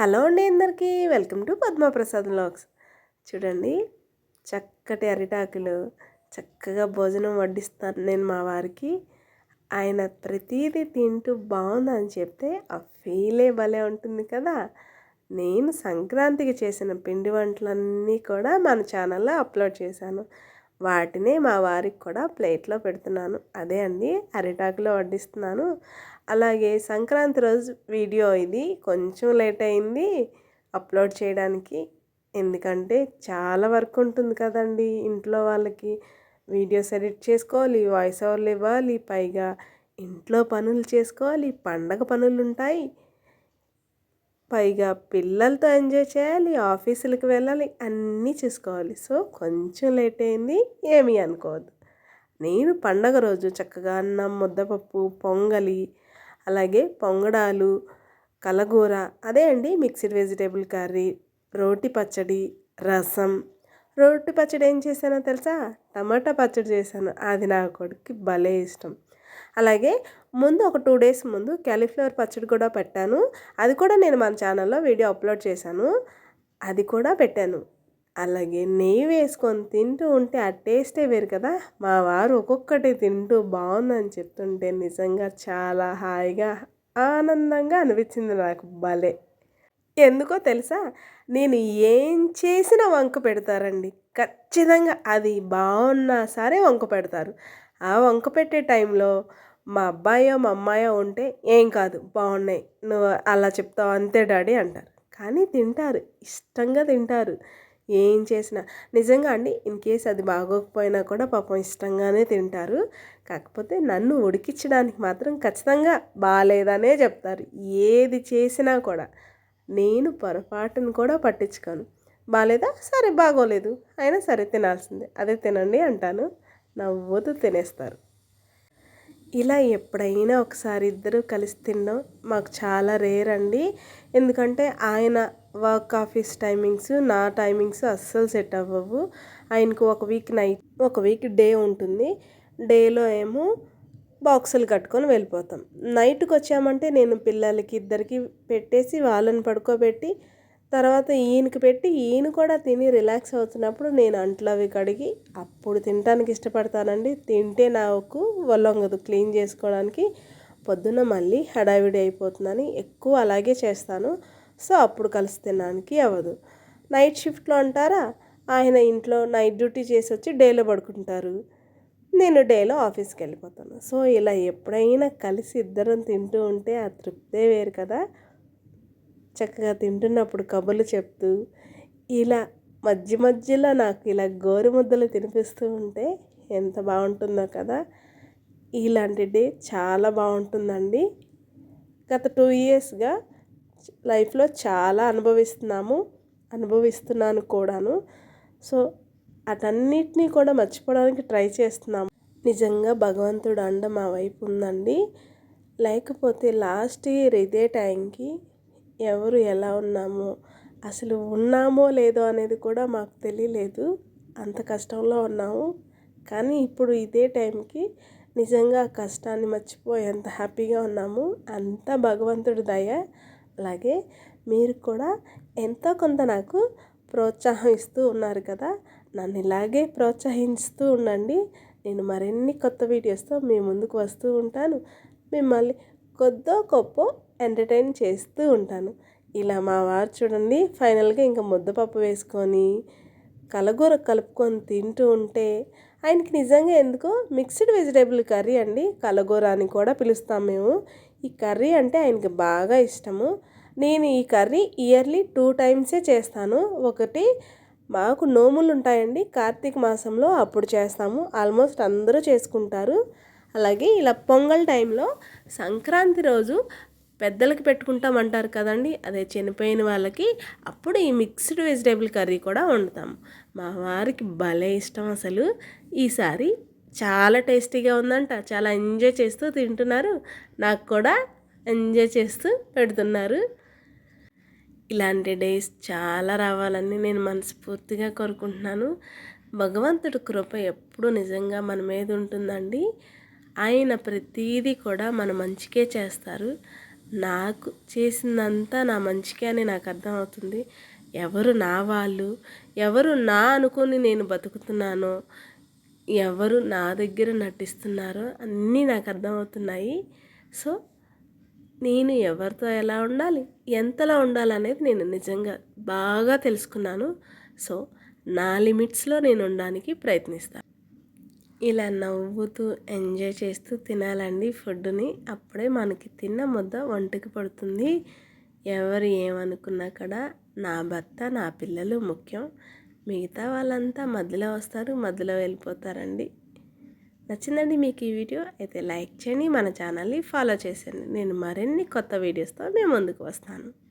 Hello అండి అందరికీ. Welcome to Padma Prasad lakhs చూడండి చక్కటి అరిటాకులు చక్కగా భోజనం వడ్డిస్తాను నేను మా వారికి. ఆయన ప్రతిదీ తింటూ బాగుందని చెప్తే ఆ ఫీలే భలే ఉంటుంది కదా. నేను సంక్రాంతికి చేసిన పిండి వంటలన్నీ కూడా మన ఛానల్లో అప్లోడ్ చేశాను. వాటిని మా వారికి కూడా ప్లేట్లో పెడుతున్నాను. అదే అండి అరిటాకులో వడ్డిస్తున్నాను. అలాగే సంక్రాంతి రోజు వీడియో ఇది. కొంచెం లేట్ అయింది అప్లోడ్ చేయడానికి. ఎందుకంటే చాలా వర్క్ ఉంటుంది కదండి ఇంట్లో వాళ్ళకి. వీడియోస్ ఎడిట్ చేసుకోవాలి వాయిస్ ఓవర్లు ఇవ్వాలి పైగా ఇంట్లో పనులు చేసుకోవాలి పండగ పనులు ఉంటాయి పైగా పిల్లలతో ఎంజాయ్ చేయాలి ఆఫీసులకు వెళ్ళాలి అన్నీ చూసుకోవాలి. సో కొంచెం లేట్ అయింది ఏమీ అనుకోవద్దు. నేను పండగ రోజు చక్కగా అన్నం ముద్దపప్పు పొంగలి అలాగే పొంగడాలు కలగూర అదే అండి మిక్స్డ్ వెజిటేబుల్ కర్రీ రోటి పచ్చడి రసం. రోటి పచ్చడి ఏం చేశానో తెలుసా? టమాటా పచ్చడి చేశాను. అది నా కొడుకు భలే ఇష్టం. అలాగే ముందు ఒక టూ డేస్ ముందు క్యాలీఫ్లవర్ పచ్చడి కూడా పెట్టాను. అది కూడా నేను మన ఛానల్లో వీడియో అప్లోడ్ చేశాను. అది కూడా పెట్టాను. అలాగే నెయ్యి వేసుకొని తింటూ ఉంటే ఆ టేస్టే వేరు కదా. మా వారు ఒక్కొక్కటి తింటూ బాగుందని చెప్తుంటే నిజంగా చాలా హాయిగా ఆనందంగా అనిపించింది నాకు. భలే! ఎందుకో తెలుసా? నేను ఏం చేసినా వంక పెడతారండి. ఖచ్చితంగా అది బాగున్నా సరే వంక పెడతారు. ఆ వంక పెట్టే టైంలో మా అబ్బాయో మా అమ్మాయో ఉంటే ఏం కాదు బాగున్నాయి నువ్వు అలా చెప్తావు అంతే డాడీ అంటారు. కానీ తింటారు ఇష్టంగా తింటారు. ఏం చేసినా నిజంగా అండి ఇన్ కేస్ అది బాగోకపోయినా కూడా పాపం ఇష్టంగానే తింటారు. కాకపోతే నన్ను ఉడికించడానికి మాత్రం ఖచ్చితంగా బాగాలేదనే చెప్తారు. ఏది చేసినా కూడా నేను పొరపాటును కూడా పట్టించుకోను. బాగాలేదా సరే బాగోలేదు. అయినా సరే తినాల్సిందే. అదే తినండి అంటాను. నవ్వుతూ తినేస్తారు. ఇలా ఎప్పుడైనా ఒకసారి ఇద్దరు కలిసి తినడం మాకు చాలా రేర్ అండి. ఎందుకంటే ఆయన వర్క్ ఆఫీస్ టైమింగ్స్ నా టైమింగ్స్ అస్సలు సెట్ అవ్వవు. ఆయనకు ఒక వీక్ నైట్ ఒక వీక్ డే ఉంటుంది. డేలో ఏమో బాక్సులు కట్టుకొని వెళ్ళిపోతాం. నైట్కి వచ్చామంటే నేను పిల్లలకి ఇద్దరికి పెట్టేసి వాళ్ళని పడుకోబెట్టి తర్వాత ఈయనకి పెట్టి ఈయన కూడా తిని రిలాక్స్ అవుతున్నప్పుడు నేను అంట్లు అవి కడిగి అప్పుడు తినడానికి ఇష్టపడతానండి. తింటే నాకు వల్లొంగదు క్లీన్ చేసుకోవడానికి. పొద్దున్న మళ్ళీ హడావిడి అయిపోతుందని ఎక్కువ అలాగే చేస్తాను. సో అప్పుడు కలిసి తినడానికి అవ్వదు. నైట్ షిఫ్ట్లో అంటారా? ఆయన ఇంట్లో నైట్ డ్యూటీ చేసి వచ్చి డేలో పడుకుంటారు. నేను డేలో ఆఫీస్కి వెళ్ళిపోతాను. సో ఇలా ఎప్పుడైనా కలిసి ఇద్దరం తింటూ ఉంటే ఆ తృప్తే వేరు కదా. చక్కగా తింటున్నప్పుడు కబుర్లు చెప్తూ ఇలా మధ్య మధ్యలో నాకు ఇలా గోరు ముద్దలు తినిపిస్తూ ఉంటే ఎంత బాగుంటుందో కదా. ఇలాంటి డే చాలా బాగుంటుందండి. గత టూ ఇయర్స్గా లైఫ్లో చాలా అనుభవిస్తున్నాము అనుభవిస్తున్నాను కూడాను. సో అటన్నిటినీ కూడా మర్చిపోవడానికి ట్రై చేస్తున్నాము. నిజంగా భగవంతుడు అండ మా వైపు ఉందండి. లేకపోతే లాస్ట్ ఇయర్ ఇదే టైంకి ఎవరు ఎలా ఉన్నామో అసలు ఉన్నామో లేదో అనేది కూడా మాకు తెలియలేదు. అంత కష్టంలో ఉన్నాము. కానీ ఇప్పుడు ఇదే టైంకి నిజంగా కష్టాన్ని మర్చిపోయి ఎంత హ్యాపీగా ఉన్నాము. అంత భగవంతుడి దయ. అలాగే మీరు కూడా ఎంతో కొంత నాకు ప్రోత్సాహం ఇస్తూ ఉన్నారు కదా. నన్ను ఇలాగే ప్రోత్సహిస్తూ ఉండండి. నేను మరిన్ని కొత్త వీడియోస్తో మీ ముందుకు వస్తూ ఉంటాను. మిమ్మల్ని కొద్దో గొప్ప ఎంటర్టైన్ చేస్తూ ఉంటాను. ఇలా మా వారు చూడండి ఫైనల్గా ఇంకా ముద్దపప్పు వేసుకొని కలగూర కలుపుకొని తింటూ ఉంటే ఆయనకి నిజంగా ఎందుకో మిక్స్డ్ వెజిటేబుల్ కర్రీ అండి. కలగూర అని కూడా పిలుస్తాం మేము. ఈ కర్రీ అంటే ఆయనకి బాగా ఇష్టము. నేను ఈ కర్రీ ఇయర్లీ టూ టైమ్సే చేస్తాను. ఒకటి మాకు నోములు ఉంటాయండి కార్తీక మాసంలో అప్పుడు చేస్తాము. ఆల్మోస్ట్ అందరూ చేసుకుంటారు. అలాగే ఇలా పొంగల్ టైంలో సంక్రాంతి రోజు పెద్దలకి పెట్టుకుంటామంటారు కదండి. అదే చనిపోయిన వాళ్ళకి అప్పుడు ఈ మిక్స్డ్ వెజిటేబుల్ కర్రీ కూడా వండుతాం. మా వారికి భలే ఇష్టం అసలు. ఈసారి చాలా టేస్టీగా ఉందంట. చాలా ఎంజాయ్ చేస్తూ తింటున్నారు. నాకు కూడా ఎంజాయ్ చేస్తూ పెడుతున్నారు. ఇలాంటి డేస్ చాలా రావాలని నేను మనస్ఫూర్తిగా కోరుకుంటున్నాను. భగవంతుడి కృప ఎప్పుడు నిజంగా మన మీద ఉంటుందండి. ఆయన ప్రతీదీ కూడా మన మంచికే చేస్తారు. నాకు చేసిందంతా నా మంచికే అని నాకు అర్థమవుతుంది. ఎవరు నా వాళ్ళు? ఎవరు నా అనుకొని నేను బతుకుతున్నానో? ఎవరు నా దగ్గర నటిస్తున్నారో? అన్నీ నాకు అర్థమవుతున్నాయి. సో నేను ఎవరితో ఎలా ఉండాలి? ఎంతలా ఉండాలనేది నేను నిజంగా బాగా తెలుసుకున్నాను. సో నా లిమిట్స్లో నేను ఉండడానికి ప్రయత్నిస్తాను. ఇలా నవ్వుతూ ఎంజాయ్ చేస్తూ తినాలండి ఫుడ్ని అప్పుడే మనకి తిన్న ముద్ద ఒంటికి పడుతుంది. ఎవరు ఏమనుకున్నా కూడా నా భర్త నా పిల్లలు ముఖ్యం. మిగతా వాళ్ళంతా మధ్యలో వస్తారు మధ్యలో వెళ్ళిపోతారండి. నచ్చిందండి మీకు ఈ వీడియో? అయితే లైక్ చేయండి మన ఛానల్ని ఫాలో చేసేయండి. నేను మరిన్ని కొత్త వీడియోస్తో మేము ముందుకు వస్తాను.